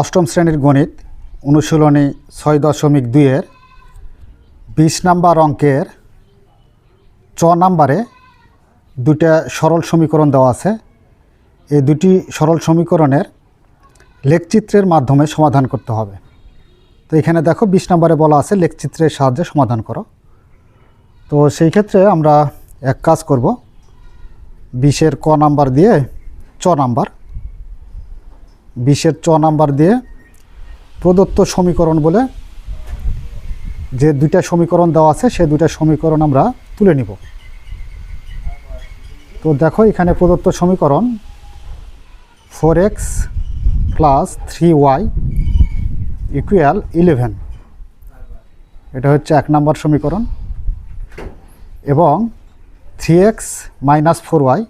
অষ্টম শ্রেণির গণিত অনুশীলনী ছয় দশমিক দুইয়ের, বিশ নাম্বার অঙ্কের, চ নাম্বারে দুটা সরল সমীকরণ দেওয়া আছে। এই দুটি সরল সমীকরণের লেখচিত্রের মাধ্যমে সমাধান করতে হবে। তো এখানে দেখো বিশ নাম্বারে বলা আছে, লেখচিত্রের সাহায্যে সমাধান করো। তো সেই ক্ষেত্রে আমরা এক কাজ করব। বিশের ক নাম্বার দিয়ে চ নাম্বার বিশের চ নাম্বার দিয়ে প্রদত্ত সমীকরণ বলে যে দুইটা সমীকরণ দেওয়া আছে সেই দুইটা সমীকরণ আমরা তুলে নিব। তো দেখো এখানে প্রদত্ত সমীকরণ four x plus three y equal eleven এটা হচ্ছে এক নম্বর সমীকরণ এবং three x minus four y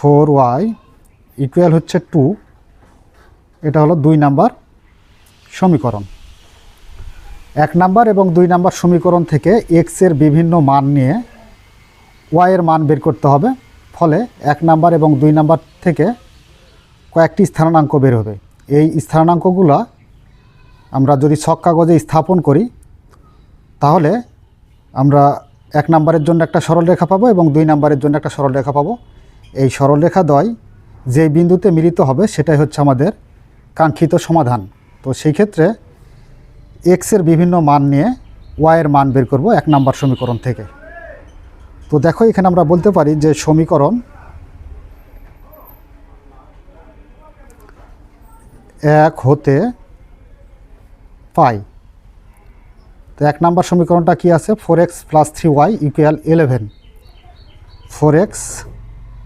four y equal হচ্ছে টু এটা হলো দুই নাম্বার সমীকরণ। এক নাম্বার এবং দুই নাম্বার সমীকরণ থেকে এক্সের বিভিন্ন মান নিয়ে ওয়াইয়ের মান বের করতে হবে, ফলে এক নাম্বার এবং দুই নাম্বার থেকে কয়েকটি স্থানাঙ্ক বের হবে। এই স্থানাঙ্কগুলো আমরা যদি ছক কাগজে স্থাপন করি, তাহলে আমরা এক নাম্বারের জন্য একটা সরলরেখা পাবো এবং দুই নাম্বারের জন্য একটা সরলরেখা পাবো। এই সরলরেখা দ্বয় যে বিন্দুতে মিলিত হবে সেটাই হচ্ছে আমাদের কাঙ্ক্ষিত সমাধান। তো সেই ক্ষেত্রে এক্সের বিভিন্ন মান নিয়ে ওয়াইয়ের মান বের করব এক নাম্বার সমীকরণ থেকে। তো দেখো এখানে আমরা বলতে পারি যে সমীকরণ এক হতে পাই। তো এক নাম্বার সমীকরণটা কি আছে? Four x plus three y equal eleven four x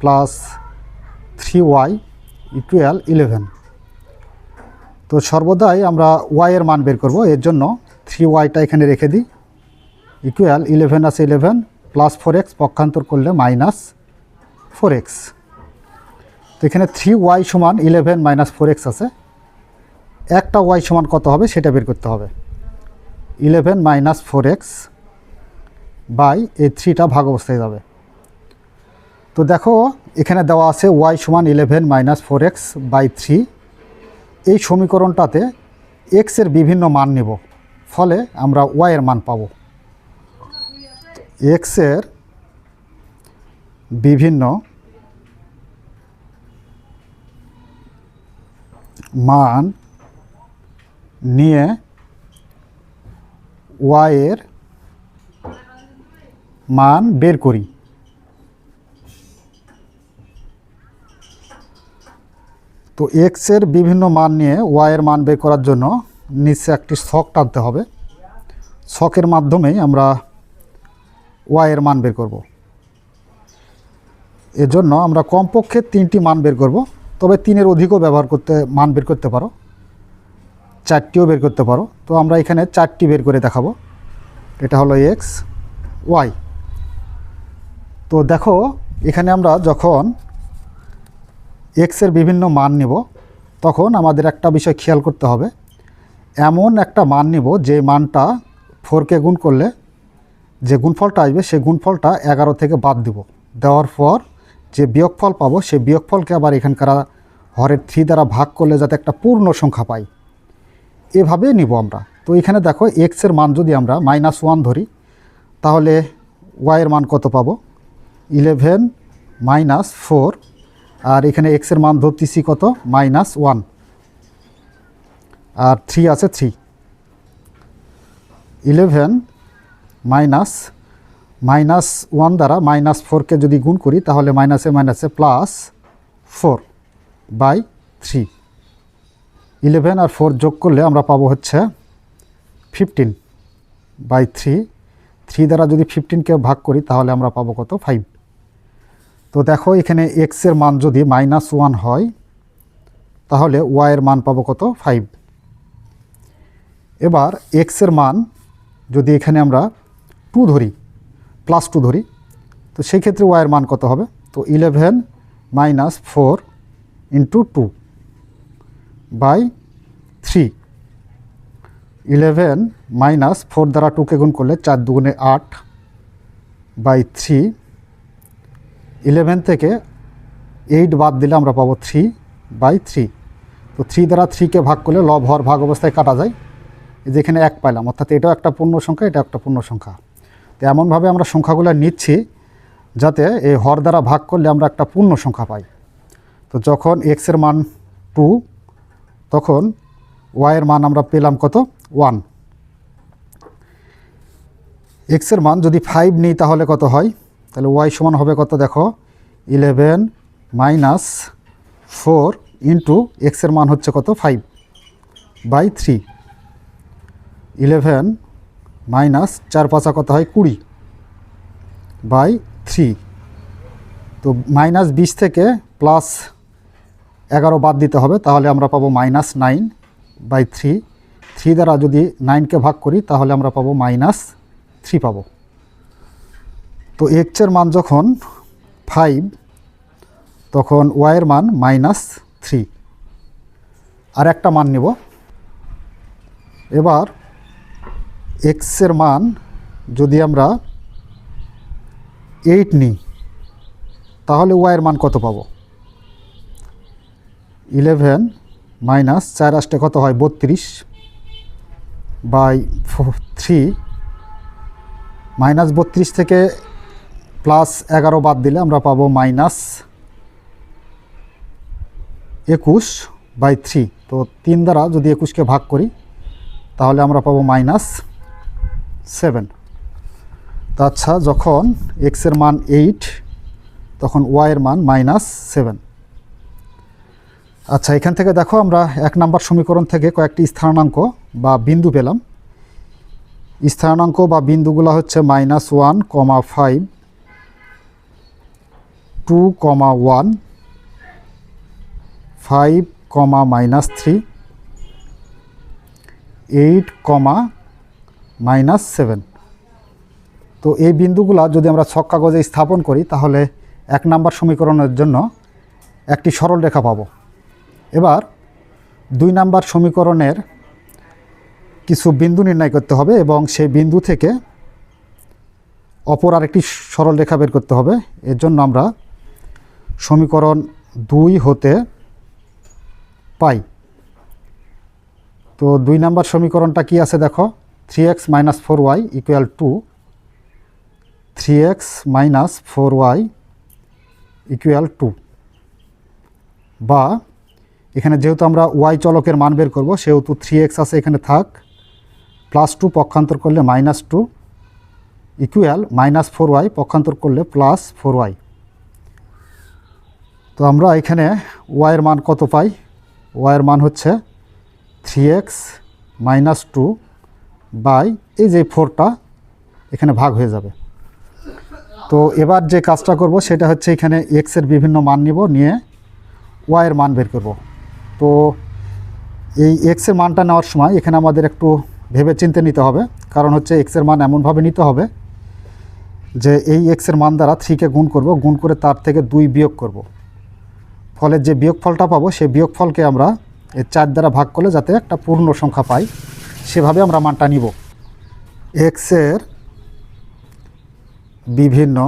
plus three y equal eleven তো সর্বদাই আমরা ওয়াইয়ের মান বের করব, এর জন্য থ্রি ওয়াইটা এখানে রেখে দিই। ইকুয়াল ইলেভেন আছে ইলেভেন প্লাস ফোর এক্স পক্ষান্তর করলে মাইনাস ফোর এক্স তো এখানে থ্রি ওয়াই সমান ইলেভেন মাইনাস ফোর এক্স আছে। একটা ওয়াই সমান কত হবে সেটা বের করতে হবে। Eleven minus four x by এই থ্রিটা ভাগ অবস্থায় যাবে। তো দেখো, এখানে দেওয়া আছে ওয়াই সমান eleven minus four x by three এই সমীকরণটাতে এক্সের বিভিন্ন মান নেব, ফলে আমরা ওয়াইয়ের মান পাব। এক্সের বিভিন্ন মান নিয়ে ওয়াইয়ের মান বের করি। তো এক্সের বিভিন্ন মান নিয়ে ওয়াইয়ের মান বের করার জন্য নিচে একটি শখ টানতে হবে। শখের মাধ্যমেই আমরা ওয়াইয়ের মান বের করব। এজন্য আমরা কমপক্ষে তিনটি মান বের করব। তবে তিনের অধিকও ব্যবহার করতে, মান বের করতে পারো। চারটিও বের করতে পারো। তো আমরা এখানে চারটি বের করে দেখাবো। এটা হলো এক্স ওয়াই তো দেখো, এখানে আমরা যখন এক্সের বিভিন্ন মান নিব, তখন আমাদের একটা বিষয় খেয়াল করতে হবে। এমন একটা মান নিব যে মানটা ফোরকে গুণ করলে যে গুণফলটা আসবে, সেই গুণফলটা এগারো থেকে বাদ দিব। দেওয়ার পর যে বিয়োগফল পাবো, সেই বিয়োগফলকে আবার এখানকার হরের থ্রি দ্বারা ভাগ করলে যাতে একটা পূর্ণ সংখ্যা পাই। এভাবে নিব আমরা। তো এখানে দেখো এক্সের মান যদি আমরা মাইনাস ওয়ান ধরি, তাহলে ওয়াইয়ের মান কত পাবো? ইলেভেন মাইনাস ফোর আর এখানে এক্সের মান ধরতেছি কত? মাইনাস ওয়ান আর থ্রি আছে three eleven minus minus one দ্বারা মাইনাস ফোরকে যদি গুণ করি, তাহলে মাইনাসে মাইনাসে plus four by three eleven R four যোগ করলে আমরা পাবো হচ্ছে ফিফটিন বাই থ্রি থ্রি দ্বারা যদি ফিফটিনকে ভাগ করি, তাহলে আমরা পাবো কত? ফাইভ তো দেখো, এখানে এক্সের মান যদি মাইনাস ওয়ান হয়, তাহলে ওয়াইয়ের মান পাবো কত? ফাইভ এবার এক্সের মান যদি এখানে আমরা টু ধরি প্লাস টু ধরি, তো সেই ক্ষেত্রে ওয়াইয়ের মান কত হবে? তো eleven minus four into two by three eleven minus four দ্বারা টুকে গুণ করলে চার দুগুণে আট বাই থ্রি ইলেভেন থেকে এইট বাদ দিলে আমরা পাবো থ্রি বাই থ্রি তো থ্রি দ্বারা থ্রিকে ভাগ করলে লব হওয়ার ভাগ অবস্থায় কাটা যায়। এই যে এখানে এক পাইলাম, অর্থাৎ এটাও একটা পূর্ণ সংখ্যা, এটা একটা পূর্ণ সংখ্যা। তো এমনভাবে আমরা সংখ্যাগুলো নিচ্ছি যাতে এই হর দ্বারা ভাগ করলে আমরা একটা পূর্ণ সংখ্যা পাই। তো যখন এক্সের মান টু তখন ওয়াইয়ের মান আমরা পেলাম কত? ওয়ান এক্সের মান যদি ফাইভ নিই তাহলে কত হয়? তাহলে ওয়াই সমান হবে কত দেখো? ইলেভেন মাইনাস ফোর ইন্টু এক্সের মান হচ্ছে কত? Five by three eleven minus চার পাঁচা কত হয়? কুড়ি বাই থ্রি তো মাইনাস বিশ থেকে প্লাস এগারো বাদ দিতে হবে, তাহলে আমরা পাবো minus nine by three three দ্বারা যদি নাইনকে ভাগ করি, তাহলে আমরা পাবো মাইনাস থ্রি পাবো। তো এক্সের মান যখন ফাইভ তখন ওয়াইয়ের মান মাইনাস থ্রি আর একটা মান নিব। এবার এক্সের মান যদি আমরা এইট নিই, তাহলে ওয়াইয়ের মান কত পাবো? ইলেভেন মাইনাস চার আসতে কত হয়? বত্রিশ বাই থ্রি মাইনাস বত্রিশ থেকে প্লাস এগারো বাদ দিলে আমরা পাবো মাইনাস একুশ বাই থ্রি। তো তিন দ্বারা যদি একুশকে ভাগ করি, তাহলে আমরা পাবো মাইনাস সেভেন। আচ্ছা যখন এক্সের মান এইট, তখন ওয়াইয়ের মান মাইনাস সেভেন। আচ্ছা এখান থেকে দেখো আমরা এক নাম্বার সমীকরণ থেকে কয়েকটি স্থানাঙ্ক বা বিন্দু পেলাম। স্থানাঙ্ক বা বিন্দুগুলো হচ্ছে minus one, comma five two comma one five comma minus three eight comma minus seven তো এই বিন্দুগুলা যদি আমরা ছক কাগজে স্থাপন করি, তাহলে এক নাম্বার সমীকরণের জন্য একটি সরল রেখা পাবো। এবার দুই নাম্বার সমীকরণের কিছু বিন্দু নির্ণয় করতে হবে এবং সেই বিন্দু থেকে অপর আরেকটি সরল রেখা বের করতে হবে। এর জন্য আমরা সমীকরণ দুই হতে পাই। তো দুই নাম্বার সমীকরণটা কি আছে দেখো? Three x minus four y equal to three x minus four y equal to বা এখানে যেহেতু আমরা ওয়াই চলকের মান বের করব, সেহেতু থ্রি এক্স আছে এখানে থাক। প্লাস টু পক্ষান্তর করলে minus two equal minus four y পক্ষান্তর করলে প্লাস ফোর ওয়াই তো আমরা এখানে ওয়াইয়ের মান কত পাই? ওয়াইয়ের মান হচ্ছে three x minus two by এই যে ফোরটা এখানে ভাগ হয়ে যাবে। তো এবার যে কাজটা করব সেটা হচ্ছে এখানে এক্সের বিভিন্ন মান নিব, নিয়ে ওয়াইয়ের মান বের করব। তো এই এক্সের মানটা নেওয়ার সময় এখানে আমাদের একটু ভেবে চিনতে নিতে হবে, কারণ হচ্ছে এক্সের মান এমনভাবে নিতে হবে যে এই এক্সের মান দ্বারা থ্রিকে গুণ করব, গুণ করে তার থেকে দুই বিয়োগ করব। ফলে যে বিয়োগফলটা পাবো, সেই বিয়োগফলকে আমরা এর চার দ্বারা ভাগ করলে যাতে একটা পূর্ণ সংখ্যা পাই, সেভাবে আমরা মানটা নিব। এক্সের বিভিন্ন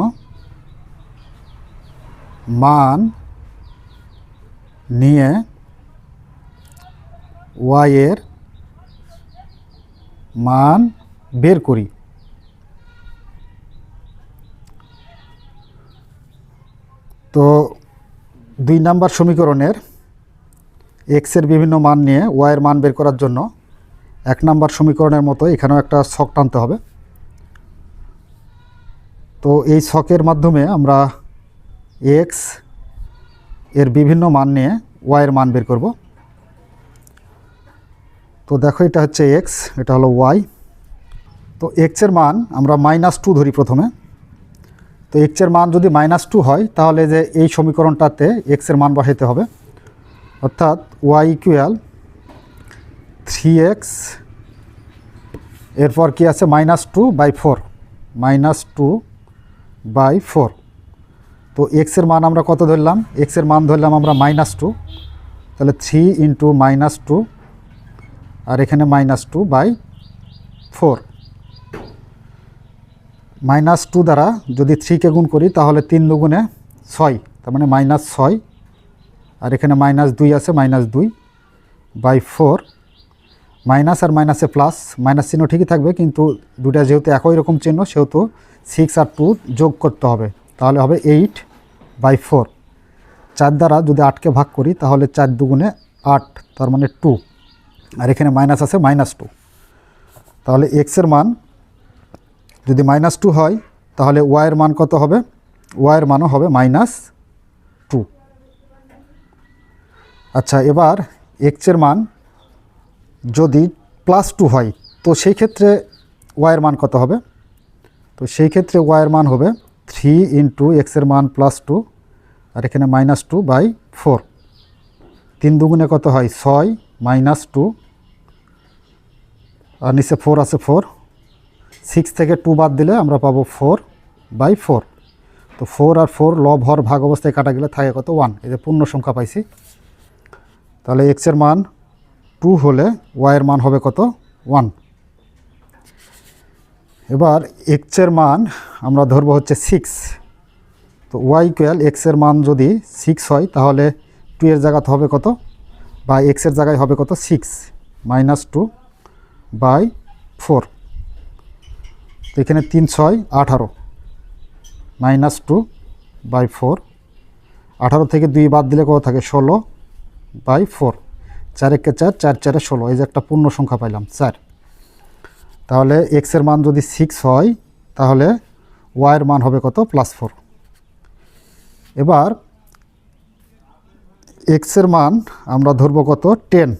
মান নিয়ে ওয়াইয়ের মান বের করি। তো দুই নাম্বার সমীকরণের এক্সের বিভিন্ন মান নিয়ে ওয়াইয়ের মান বের করার জন্য এক নাম্বার সমীকরণের মতো এখানেও একটা ছক টানতে হবে। তো এই ছকের মাধ্যমে আমরা এক্সের বিভিন্ন মান নিয়ে ওয়াইয়ের মান বের করব। তো দেখো এটা হচ্ছে এক্স এটা হলো ওয়াই তো এক্সের মান আমরা মাইনাস টু ধরি প্রথমে। তো এক্সের মান যদি মাইনাস টু হয়, তাহলে যে এই সমীকরণটাতে এক্সের মান বসাইতে হবে। অর্থাৎ ওয়াই ইকুয়াল থ্রি এক্স এরপর কি আছে? Minus two by four minus two by four তো এক্সের মান আমরা কত ধরলাম? এক্সের মান ধরলাম আমরা মাইনাস টু তাহলে থ্রি ইন্টু মাইনাস টু আর এখানে minus two by four minus two দ্বারা যদি থ্রিকে গুণ করি, তাহলে তিন দুগুণে ছয়, তার মানে মাইনাস ছয়। আর এখানে মাইনাস দুই আছে, মাইনাস দুই বাই ফোর। মাইনাস আর মাইনাসে প্লাস, মাইনাস চিহ্ন ঠিকই থাকবে, কিন্তু দুটা যেহেতু একই রকম চিহ্ন, সেহেতু সিক্স আর টু যোগ করতে হবে। তাহলে হবে এইট বাই ফোর চার দ্বারা যদি আটকে ভাগ করি, তাহলে চার দুগুণে আট, তার মানে টু আর এখানে মাইনাস আছে, মাইনাস টু তাহলে এক্সের মান যদি মাইনাস টু হয়, তাহলে ওয়াইয়ের মান কত হবে? ওয়াইয়ের মানও হবে মাইনাস টু আচ্ছা এবার এক্সের মান যদি প্লাস টু হয়, তো সেই ক্ষেত্রে ওয়াইয়ের মান কত হবে? তো সেই ক্ষেত্রে ওয়াইয়ের মান হবে থ্রি ইন্টু এক্সের মান প্লাস টু আর এখানে মাইনাস টু বাই ফোর তিন দুগুণে কত হয়? ছয় মাইনাস টু আর নিচে ফোর আছে ফোর সিক্স থেকে টু বাদ দিলে আমরা পাবো ফোর বাই ফোর তো ফোর আর ফোর লব হর ভাগ অবস্থায় কাটা গেলে থাকে কত? ওয়ান যে পূর্ণ সংখ্যা পাইছি। তাহলে এক্সের মান টু হলে ওয়াইয়ের মান হবে কত? ওয়ান এবার এক্সের মান আমরা ধরবো হচ্ছে সিক্স তো ওয়াই ইকুয়াল এক্সের মান যদি সিক্স হয়, তাহলে টু এর জায়গাতে হবে কত? বা এক্সের জায়গায় হবে কত? Six minus two by four এখানে তিন, ছয়, আঠারো। Minus two by four. আঠারো থেকে দুই বাদ দিলে কত থাকে? ষোলো বাই ফোর। চার একে চার চার চারে ষোলো। এই যে একটা পূর্ণ সংখ্যা পাইলাম, চার। তাহলে এক্সের মান যদি সিক্স হয়, তাহলে ওয়াইয়ের মান হবে কত? প্লাস ফোর এবার এক্সের মান আমরা ধরবো কত? টেন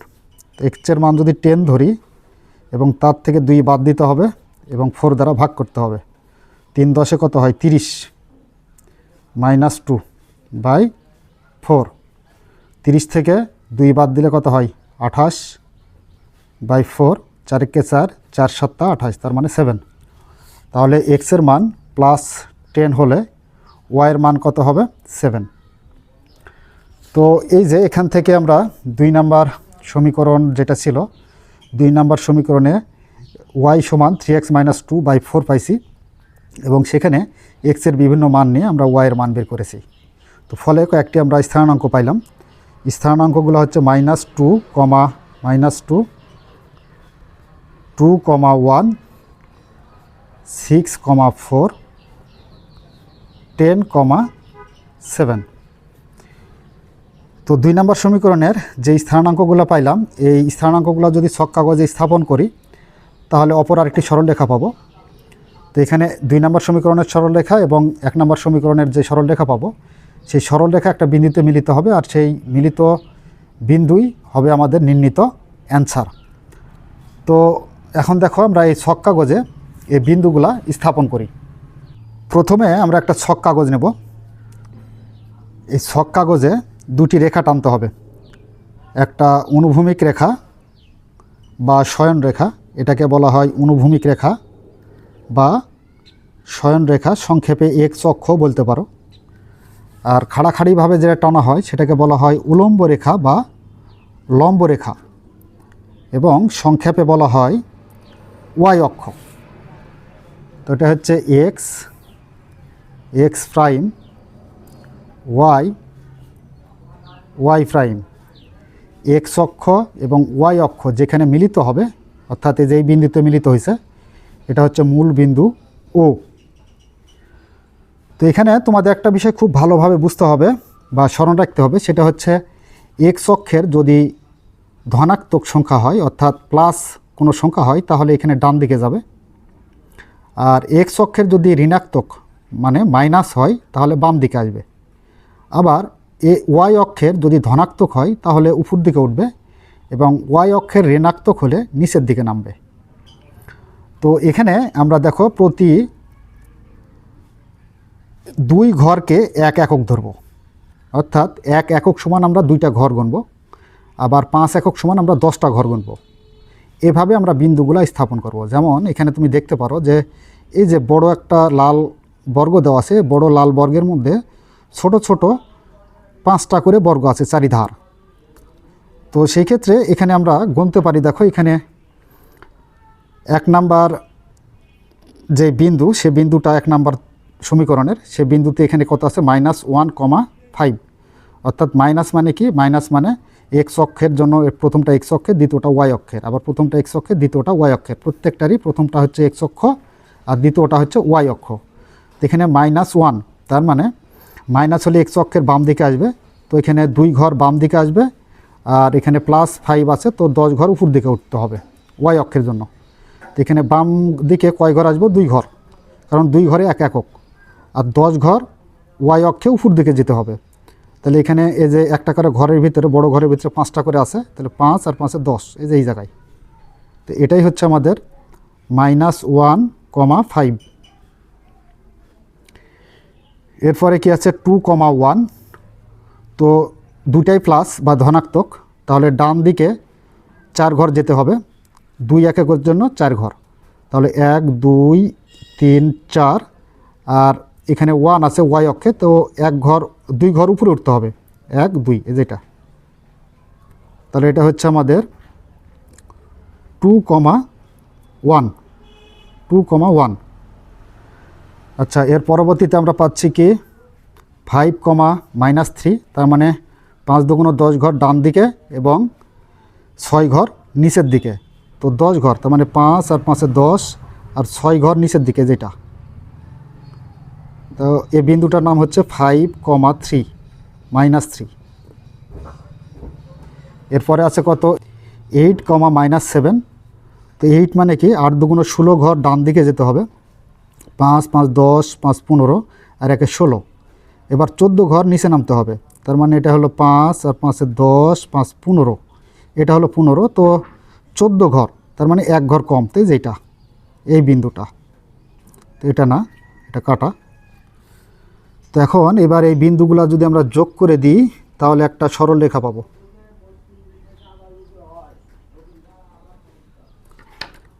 এক্সের মান যদি টেন ধরি, এবং তার থেকে দুই বাদ দিতে হবে এবং ফোর দ্বারা ভাগ করতে হবে। তিন দশে কত হয়? তিরিশ মাইনাস টু বাই ফোর। তিরিশ থেকে দুই বাদ দিলে কত হয়? আঠাশ বাই ফোর চারকে চার চার সাতটা আঠাশ, তার মানে সেভেন। তাহলে এক্সের মান প্লাস টেন হলে ওয়াইয়ের মান কত হবে? সেভেন। তো এই যে এখান থেকে আমরা দুই নাম্বার সমীকরণ যেটা ছিল, দুই নাম্বার সমীকরণে ওয়াই সমান three x minus two by four পাইছি এবং সেখানে এক্সের বিভিন্ন মান নিয়ে আমরা ওয়াইয়ের মান বের করেছি। তো ফলে কয়েকটি আমরা স্থানাঙ্ক পাইলাম। স্থানাঙ্কগুলো হচ্ছে minus two comma minus two two comma one six comma four ten comma seven তো দুই নম্বর সমীকরণের যে স্থানাঙ্কগুলো পাইলাম, এই স্থানাঙ্কগুলো যদি ছক কাগজে স্থাপন করি তাহলে অপর আরেকটি সরলরেখা পাবো। তো এখানে দুই নম্বর সমীকরণের সরলরেখা এবং এক নম্বর সমীকরণের যে সরলরেখা পাবো, সেই সরলরেখা একটা বিন্দুতে মিলিত হবে আর সেই মিলিত বিন্দুই হবে আমাদের নির্ণীত অ্যান্সার। তো এখন দেখো আমরা এই ছক কাগজে এই বিন্দুগুলা স্থাপন করি। প্রথমে আমরা একটা ছক কাগজ নেব। এই ছক কাগজে দুটি রেখা টানতে হবে। একটা অনুভূমিক রেখা বা শয়ন রেখা। এটাকে বলা হয় অনুভূমিক রেখা বা শয়ন রেখা, সংক্ষেপে এক চক্ষ বলতে পারো। আর খাড়াখাড়িভাবে যেটা টানা হয়, সেটাকে বলা হয় উলম্ব রেখা বা লম্ব রেখা এবং সংক্ষেপে বলা হয় ওয়াই অক্ষ। তো এটা হচ্ছে x x prime y y prime. X অক্ষ এবং ওয়াই অক্ষ যেখানে মিলিত হবে অর্থাৎ এই যেই বিন্দুতে মিলিত হয়েছে, এটা হচ্ছে মূল বিন্দু ও তো এখানে তোমাদের একটা বিষয় খুব ভালোভাবে বুঝতে হবে বা স্মরণ রাখতে হবে, সেটা হচ্ছে এক্স অক্ষের যদি ধনাত্মক সংখ্যা হয়, অর্থাৎ প্লাস কোনো সংখ্যা হয়, তাহলে এখানে ডান দিকে যাবে। আর এক্স অক্ষের যদি ঋণাত্মক মানে মাইনাস হয়, তাহলে বাম দিকে আসবে। আবার এ ওয়াই অক্ষের যদি ধনাত্মক হয়, তাহলে উপর দিকে উঠবে। এবং ওয়াই অক্ষের ঋণাত্মক হলে নিচের দিকে নামবে। তো এখানে আমরা দেখো প্রতি দুই ঘরকে এক একক ধরব। অর্থাৎ এক একক সমান আমরা দুইটা ঘর গণব আবার পাঁচ একক সমান আমরা দশটা ঘর গণব এভাবে আমরা বিন্দুগুলো স্থাপন করব। যেমন এখানে তুমি দেখতে পারো যে এই যে বড় একটা লাল বর্গ দেওয়া আছে, বড় লাল বর্গের মধ্যে ছোট ছোট পাঁচটা করে বর্গ আছে চারিধার। তো সেই ক্ষেত্রে এখানে আমরা গুনতে পারি, দেখো এখানে এক নাম্বার যে বিন্দু, সে বিন্দুটা এক নাম্বার সমীকরণের, সে বিন্দুতে এখানে কত আছে? Minus one comma five. অর্থাৎ মাইনাস মানে কি? মাইনাস মানে এক্স অক্ষের জন্য প্রথমটা এক্স অক্ষের, দ্বিতীয়টা ওয়াই অক্ষের। আবার প্রথমটা এক্স অক্ষের, দ্বিতীয়টা ওয়াই অক্ষের। প্রত্যেকটারই প্রথমটা হচ্ছে এক্স অক্ষ, আর দ্বিতীয়টা হচ্ছে ওয়াই অক্ষ। এখানে মাইনাস ওয়ান, তার মানে মাইনাস হলে এক্স অক্ষের বাম দিকে আসবে। তো এখানে দুই ঘর বাম দিকে আসবে আর এখানে প্লাস ফাইভ আছে, তো দশ ঘর উপর দিকে উঠতে হবে ওয়াই অক্ষের জন্য। তো এখানে বাম দিকে কয় ঘর আসবে? দুই ঘর। কারণ দুই ঘরে এক একক। আর দশ ঘর ওয়াই অক্ষে উপর দিকে যেতে হবে। তাহলে এখানে এই যে একটা করে ঘরের ভিতরে, বড় ঘরের ভিতরে পাঁচটা করে আছে, তাহলে পাঁচ আর পাঁচে দশ, এই যে এই জায়গায়। তো এটাই হচ্ছে আমাদের মাইনাস ওয়ান কমা ফাইভ এরপরে কি আছে? টু কমা ওয়ান তো দুটাই প্লাস বা ধনাত্মক, তাহলে ডান দিকে চার ঘর যেতে হবে। দুই এক একের জন্য চার ঘর। তাহলে এক, দুই, তিন, চার, আর এখানে ওয়ান আছে ওয়াই অক্ষে, তো এক ঘর, দুই ঘর উপরে উঠতে হবে। এক, দুই যেটা তাহলে এটা হচ্ছে আমাদের two comma one two comma one আচ্ছা এর পরবর্তীতে আমরা পাচ্ছি কি? ফাইভ কমা মাইনাস থ্রি তার মানে পাঁচ দুগুণ দশ ঘর ডান দিকে এবং ছয় ঘর নিচের দিকে। তো দশ ঘর, তার মানে পাঁচ আর পাঁচে দশ আর ছয় ঘর নিচের দিকে যেটা। তো এই বিন্দুটার নাম হচ্ছে five comma three minus three এরপরে আছে কত? এইট কমা মাইনাস সেভেন তো এইট মানে কি? আট দুগুণ ষোলো ঘর ডান দিকে যেতে হবে। পাঁচ পাঁচ, দশ, পাঁচ, পনেরো আর একে ষোলো। এবার চোদ্দ ঘর নিচে নামতে হবে। তার মানে এটা হলো পাঁচ আর পাঁচে দশ, পাঁচ পনেরো। এটা হলো পনেরো, তো চোদ্দ ঘর। তার মানে এক ঘর কম তো যেটা এই বিন্দুটা। তো এটা না, এটা কাটা। তো এখন এবার এই বিন্দুগুলো যদি আমরা যোগ করে দিই, তাহলে একটা সরল রেখা পাবো।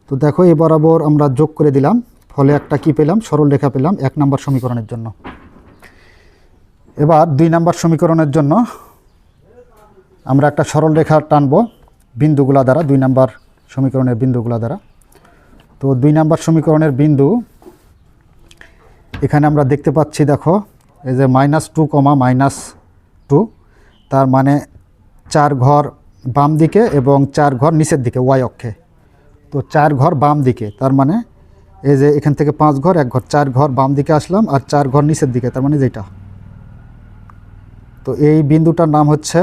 তো দেখো, এ বরাবর আমরা যোগ করে দিলাম। ফলে একটা কি পেলাম? সরল রেখা পেলাম এক নম্বর সমীকরণের জন্য। এবার দুই নাম্বার সমীকরণের জন্য আমরা একটা সরল রেখা টানব বিন্দুগুলা দ্বারা, দুই নাম্বার সমীকরণের বিন্দুগুলা দ্বারা। তো দুই নাম্বার সমীকরণের বিন্দু, এখানে আমরা দেখতে পাচ্ছি, দেখো, এই যে minus two comma minus two, তার মানে চার ঘর বাম দিকে এবং চার ঘর নিচের দিকে, ওয়াই অক্ষে। তো চার ঘর বাম দিকে, তার মানে এই যে এখান থেকে পাঁচ ঘর, এক ঘর, চার ঘর বাম দিকে আসলাম আর চার ঘর নিচের দিকে, তার মানে যেটা তো এই বিন্দুটার নাম হচ্ছে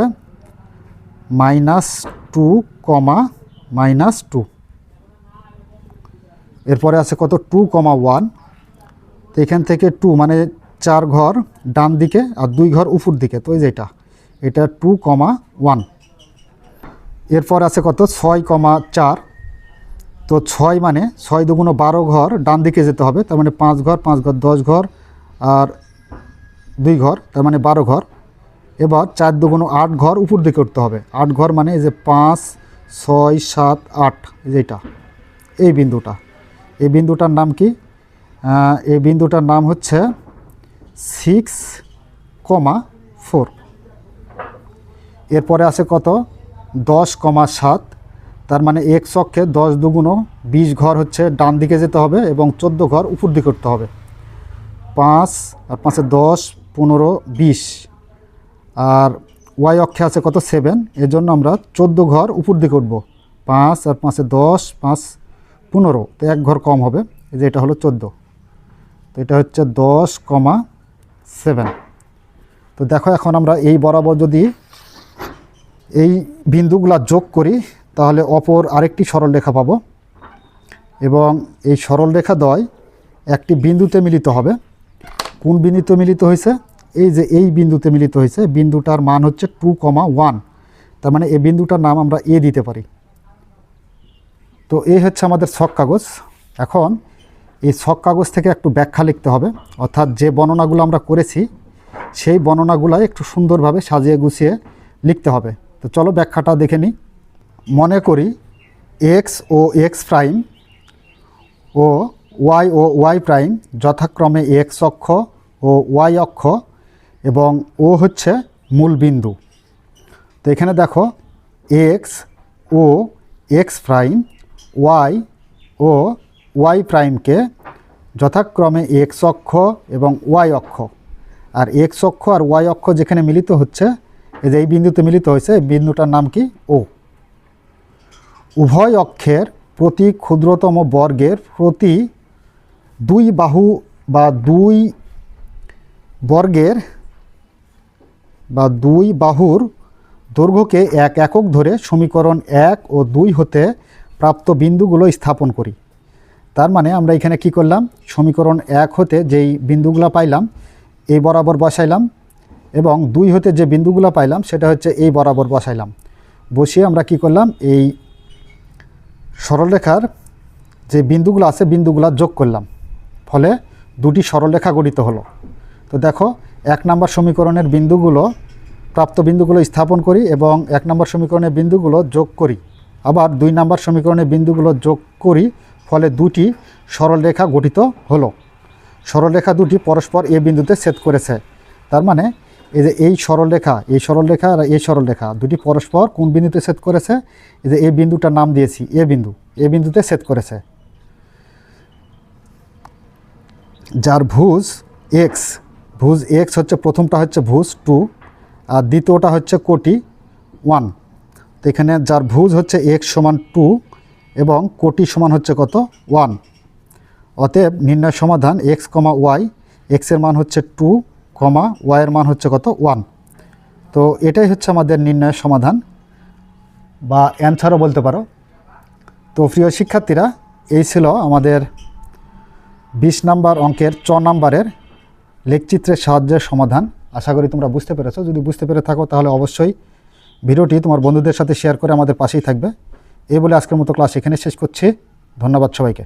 minus two comma minus two. এরপরে আছে কত? Two comma one. তো এখান থেকে টু মানে চার ঘর ডান দিকে আর দুই ঘর উপর দিকে। তো এই যেটা এটা টু কমা ওয়ান। এরপর আছে কত? ছয় কমা চার। তো ছয় মানে ছয় দুগুণ বারো ঘর ডান দিকে যেতে হবে। তার মানে পাঁচ ঘর পাঁচ ঘর, দশ ঘর আর দুই ঘর, তার মানে বারো ঘর। এবার চার দুগুণ আট ঘর উপর দিকে উঠতে হবে। আট ঘর মানে এই যে পাঁচ, ছয়, সাত, আট যেটা এই বিন্দুটা। এই বিন্দুটার নাম কি? এই বিন্দুটার নাম হচ্ছে সিক্স কমা ফোর এরপরে আছে কত? দশ কমা সাত। তার মানে এক অক্ষে দশ দুগুণ বিশ ঘর হচ্ছে ডান দিকে যেতে হবে এবং চোদ্দ ঘর উপর দিকে উঠতে হবে। পাঁচ, আর পাঁচে দশ, পনেরো, বিশ। আর ওয়াই অক্ষে আছে কত? সেভেন। এর জন্য আমরা চোদ্দ ঘর উপর দিকে উঠবো। পাঁচ আর পাঁচে দশ, পাঁচ পনেরো। তো এক ঘর কম হবে। এই যে এটা হলো চোদ্দ। তো এটা হচ্ছে দশ কমা সেভেন। তো দেখো এখন আমরা এই বরাবর যদি এই বিন্দুগুলা যোগ করি, তাহলে অপর আরেকটি সরল রেখা পাবো। এবং এই সরল রেখা দ্বয় একটি বিন্দুতে মিলিত হবে। কোন বিন্দুতে মিলিত হয়েছে? এই যে এই বিন্দুতে মিলিত হয়েছে, বিন্দুটার মান হচ্ছে টু কমা ওয়ান তার মানে এই বিন্দুটার নাম আমরা এ দিতে পারি। তো এই হচ্ছে আমাদের ছক কাগজ। এখন এই ছক কাগজ থেকে একটু ব্যাখ্যা লিখতে হবে। অর্থাৎ যে বর্ণনাগুলো আমরা করেছি, সেই বর্ণনাগুলো একটু সুন্দরভাবে সাজিয়ে গুছিয়ে লিখতে হবে। তো চলো ব্যাখ্যাটা দেখে নিই। মনে করি এক্স ও এক্স প্রাইম ও ওয়াই ও ওয়াই প্রাইম যথাক্রমে এক্স অক্ষ ও ওয়াই অক্ষ এবং ও হচ্ছে মূল বিন্দু। তো এখানে দেখো এক্স, ও, এক্স প্রাইম, ওয়াই, ও, ওয়াই প্রাইমকে যথাক্রমে এক্স অক্ষ এবং ওয়াই অক্ষ। আর এক্স অক্ষ আর ওয়াই অক্ষ যেখানে মিলিত হচ্ছে, এই যে এই বিন্দুতে মিলিত হয়েছে, এই বিন্দুটার নাম কি? ও। উভয় অক্ষের প্রতি ক্ষুদ্রতম বর্গের প্রতি দুই বাহু বা দুই বর্গের বা দুই বাহুর দৈর্ঘ্যকে এক একক ধরে সমীকরণ এক ও দুই হতে প্রাপ্ত বিন্দুগুলো স্থাপন করি। তার মানে আমরা এখানে কি করলাম? সমীকরণ এক হতে যেই বিন্দুগুলো পাইলাম, এই বরাবর বসাইলাম এবং দুই হতে যে বিন্দুগুলো পাইলাম, সেটা হচ্ছে এই বরাবর বসাইলাম। বসিয়ে আমরা কি করলাম? এই সরলরেখার যে বিন্দুগুলো আছে, বিন্দুগুলো যোগ করলাম। ফলে দুটি সরলরেখা গঠিত হলো। তো দেখো, এক নম্বর সমীকরণের বিন্দুগুলো প্রাপ্ত বিন্দুগুলো স্থাপন করি এবং এক নম্বর সমীকরণের বিন্দুগুলো যোগ করি। আবার দুই নম্বর সমীকরণের বিন্দুগুলো যোগ করি, ফলে দুটি সরলরেখা গঠিত হলো। সরলরেখা দুটি পরস্পর এ বিন্দুতে ছেদ করেছে। তার মানে এই যে এই সরলরেখা এই সরলরেখা আর এই সরলরেখা দুটি পরস্পর কোন বিন্দুতে ছেদ করেছে? এই যে এই বিন্দুটার নাম দিয়েছি, এ বিন্দু, এ বিন্দুতে ছেদ করেছে। যার ভুজ এক্স ভুজ এক্স হচ্ছে প্রথমটা হচ্ছে ভুজ টু আর দ্বিতীয়টা হচ্ছে কোটি ওয়ান। তো এখানে যার ভুজ হচ্ছে এক্স সমান টু এবং কোটি সমান হচ্ছে কত? ওয়ান। অতএব নির্ণয় সমাধান এক্স কমা ওয়াই এক্সের মান হচ্ছে টু কমা ওয়াইয়ের মান হচ্ছে কত? ওয়ান। তো এটাই হচ্ছে আমাদের নির্ণয়ের সমাধান বা অ্যান্সারও বলতে পারো। তো প্রিয় শিক্ষার্থীরা, এই ছিল আমাদের বিশ নাম্বার অঙ্কের চ নাম্বারের লেখচিত্রের সাহায্যের সমাধান। আশা করি তোমরা বুঝতে পেরেছ। যদি বুঝতে পেরে থাকো, তাহলে অবশ্যই ভিডিওটি তোমার বন্ধুদের সাথে শেয়ার করে আমাদের পাশেই থাকবে। এই বলে আজকের মতো ক্লাস এখানে শেষ করছি। ধন্যবাদ সবাইকে।